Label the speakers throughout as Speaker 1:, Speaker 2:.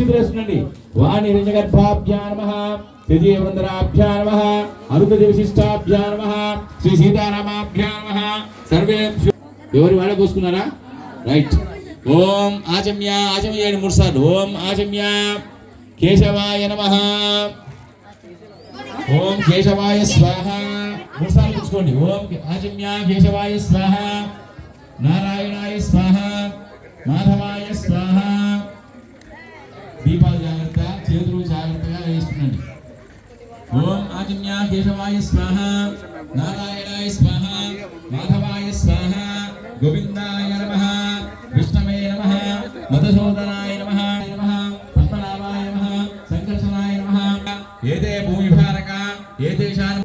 Speaker 1: అక్షిద్రేస్తుండండి వాణి హిరణ్యగర్భాభ్యా నమ త్రిజయ వృందరాభ్యా నమ శ్రీ సీతారామాభ్యానమ సర్వే ఎవరి వాళ్ళ పోసుకున్నారా రైట్. ఓం ఆచమ్య ఆచమ్య అని మూడు సార్లు. ఓం ఆచమ్య కేశవాయ నమ. ఓం కేశవాయ స్వాహ. మూడు సార్లు పుచ్చుకోండి ఓం ఆచమ్య కేశవాయ స్వాహ. నారాయణ కేశవాయ స్వాహ నారాయణాయ స్వాహ మాధవాయ స్వాహ గోవిందాయ నమ విష్ణవే నమ మధుసూదనాయ నమ నమ పద్మనాభాయ నమ సంకర్షణాయ నమ ఏతే భూమిభారక ఏతేషాం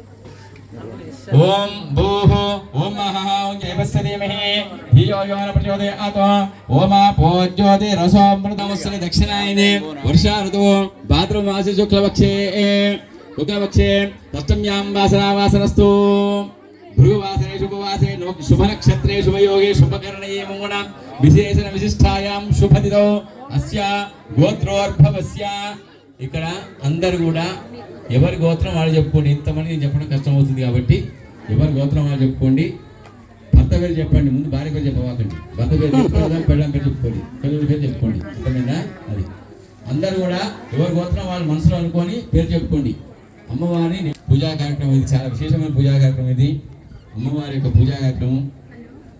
Speaker 1: ఓం భూః ఓం మహః ఓం జయవస్య ధీమహి ధియో యో న ప్రచోదయాత్ ఓమా పోజ్యోతి రసోమృతమస్య దక్షిణాయనే వర్షా ఋతువు భాద్రమాసే శుక్లపక్షే. శుక్లపక్షే అష్టమ్యాం వాసనా వాసనస్తు భృగువాసనే శుభవాసే నో- శుభనక్షత్రే శుభయోగే శుభకరణే మంగుణ విశేషణ విశిష్టాయాం శుభదిదో అస్య గోత్రోద్భవస్య ఇక్కడ అందరు కూడా ఎవరి గోత్రం వాళ్ళు చెప్పుకోండి. ఇంతమంది నేను చెప్పడం కష్టం అవుతుంది కాబట్టి ఎవరి గోత్రం వాళ్ళు చెప్పుకోండి. భర్త పేరు చెప్పండి ముందు భార్య పేరు చెప్పవాకండి. భర్త పేరు చెప్పుకోవడం పెళ్ళం పేరు చెప్పుకోండి. పిల్లల పేరు చెప్పుకోండి. అర్థమైందా? అది. అందరు కూడా ఎవరి గోత్రం వాళ్ళు మనసులో అనుకొని పేరు చెప్పుకోండి. అమ్మవారిని పూజా కార్యక్రమం ఇది. చాలా విశేషమైన పూజా కార్యక్రమం ఇది. అమ్మవారి యొక్క పూజా కార్యక్రమం.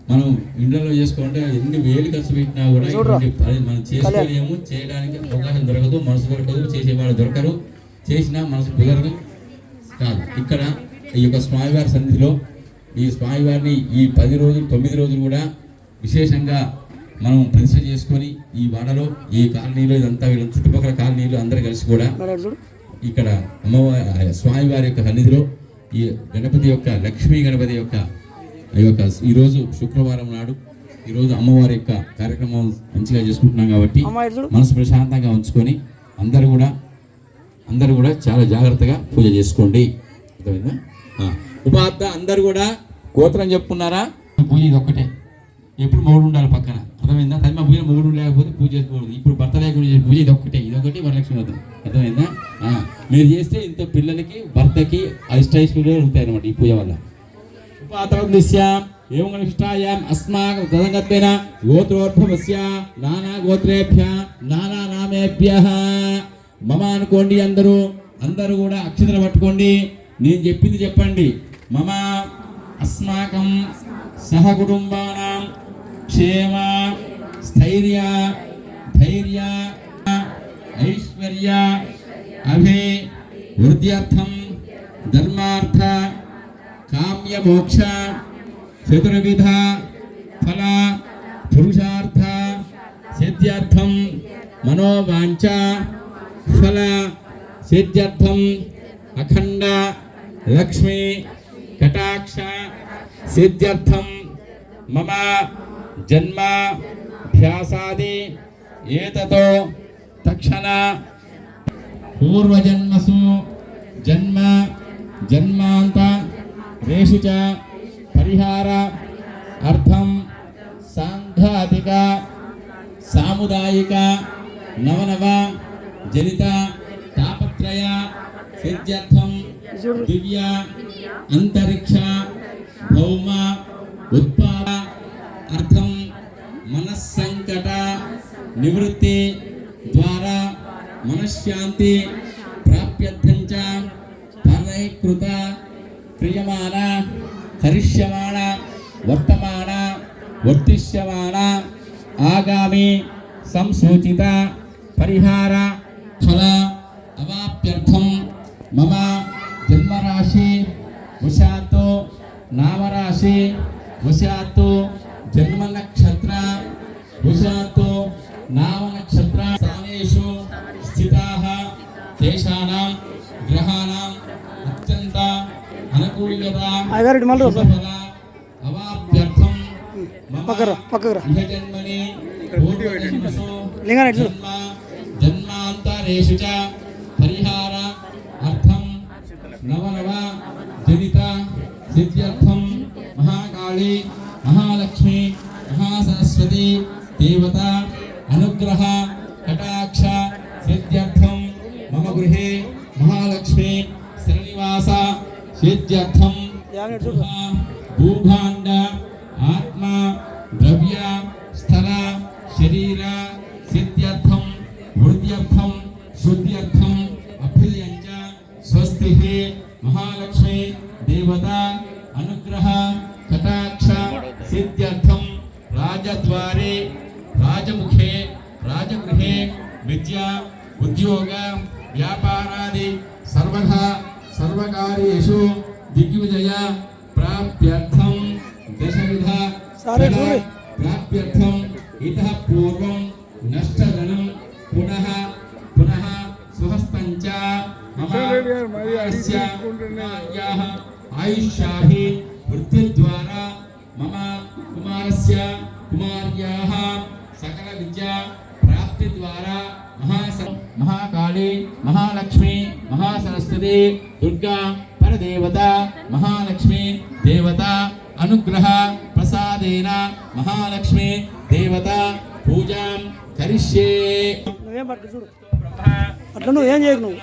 Speaker 1: మనం ఇంట్లో చేసుకుంటే ఎన్ని వేలు ఖర్చు పెట్టినా కూడా మనం చేసుకోలేము. చేయడానికి అవకాశం దొరకదు మనసు దొరకదు చేసేవాళ్ళు దొరకరు. చేసినా మనసు కుదరదు. కాదు ఇక్కడ ఈ యొక్క స్వామివారి సన్నిధిలో ఈ స్వామివారిని ఈ పది రోజులు తొమ్మిది రోజులు కూడా విశేషంగా మనం ప్రతిష్ట చేసుకొని ఈ వాడలో ఈ కాలనీలో ఇదంతా వీళ్ళ చుట్టుపక్కల కాలనీలు అందరూ కలిసి కూడా ఇక్కడ అమ్మవారి స్వామివారి యొక్క సన్నిధిలో ఈ గణపతి యొక్క లక్ష్మీ గణపతి యొక్క ఈ యొక్క ఈరోజు శుక్రవారం నాడు ఈరోజు అమ్మవారి యొక్క కార్యక్రమం మంచిగా చేసుకుంటున్నాం కాబట్టి మనసు ప్రశాంతంగా ఉంచుకొని అందరూ కూడా అందరూ కూడా చాలా జాగ్రత్తగా పూజ చేసుకోండి. అర్థమైందా? అందరూ కూడా గోత్రం చెప్పుకున్నారా? పూజ ఇది ఒక్కటే. ఎప్పుడు మొగుడు ఉండాలి పక్కన. అర్థమైందా? తల్లి మా పూజ మొగుడు లేకపోతే పూజ చేసుకోకూడదు. ఇప్పుడు భర్త లేకుండా పూజ ఇది ఒక్కటే. ఇది ఒకటి వరలక్ష్మి అవుతుంది అర్థమైందా. మీరు చేస్తే ఇంత పిల్లలకి భర్తకి అష్టైశ్వర్యాలు ఉంటాయి అనమాట ఈ పూజ వల్ల. ఉపాతవద్నిస్యాం ఏం నిష్టాయాం అస్మాకం తదంగత్వేన గోత్రోద్భవస్య నానా గోత్రేభ్య నానా నామేభ్య. మమ అనుకోండి అందరూ అందరూ కూడా అక్షతలు పట్టుకోండి. నేను చెప్పింది చెప్పండి. మమ అస్మాకం సహ కుటుంబానాం క్షేమ స్థైర్య ధైర్య ఐశ్వర్య అభి వృద్ధ్యర్థం ధర్మార్థ కామ్య మోక్ష చతుర్విధ ఫల పురుషార్థ సిద్ధ్యర్థం మనోవాంఛ ఫల సిద్ధ్యర్థం అఖండ లక్ష్మి కటాక్ష సిద్ధ్యర్థం మమ జన్మ ధ్యాసాది ఏతతో తక్షణ పూర్వజన్మసు జన్మ జన్మాంత రేషు చ పరిహార అర్థం సాంఘాతిక సాముదాయిక నవనవ జనిత తాపత్రయ సిద్ధ్యర్థం దివ్య అంతరిక్ష భౌమ ఉత్పాద అర్థం మనస్సంకట నివృత్తి మనశ్శాంతి ప్రాప్యర్థంచ పరైకృత క్రియమాణ కరిష్యమాణ వర్తమాన వర్తిష్యమాణ ఆగామి సంసూచిత పరిహార ఫల అవాప్యర్థం మమ జన్మరాశి వశాత్తు నామరాశి వశాత్తు జన్మ నక్షత్ర వశాత్తు పూర్వజన్మసు
Speaker 2: లింగాన్ని ఇటు చూడు.
Speaker 1: జన్మ జన్మాంతరేషు పరిహార అర్థం నవనవ జనిత సిద్ధ్యర్థం మహాకాళి మహాలక్ష్మి మహాసరస్వతి దేవత అనుగ్రహ కటాక్ష సిద్ధ్యర్థం మమ గృహే सिद्ध्यर्थम भूभांड आत्मा द्रव्य स्थल शरीर सिद्ध्यर्थम वृद्ध्यर्थम शुद्ध्यर्थम अफिल्यंच स्वस्ति महालक्ष्मी देवता अनुग्रह कटाक्ष सिद्ध्यर्थम राजद्वारे राजमुखे राजगृहे विद्या
Speaker 2: उद्योग
Speaker 1: व्यापारादि
Speaker 2: सर्वथा
Speaker 1: सर्वकारेषु दिग्विजय प्राप्यर्थं दशविध प्राप्यर्थम् इतः पूर्वं नष्टधनं पुनः पुनः स्वहस्तञ्च मम आयुष्याभि वृत्तिद्वारा मम कुमारस्य कुमार्याः सकलविद्या प्राप्तिद्वारा महास महाकाली महालक्ष्मी మహాసరస్వతి దుర్గా పరదేవత మహాలక్ష్మి దేవత అనుగ్రహ ప్రసాదేన మహాలక్ష్మి దేవత పూజాం కరిష్యే.
Speaker 2: అట్లా నువ్వు ఏం చేయకు నువ్వు.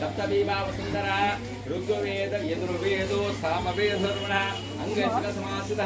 Speaker 1: సప్తీవాసుందర ఋగ్వేద యజుర్వేదో సామవేద అంగ సమాసిత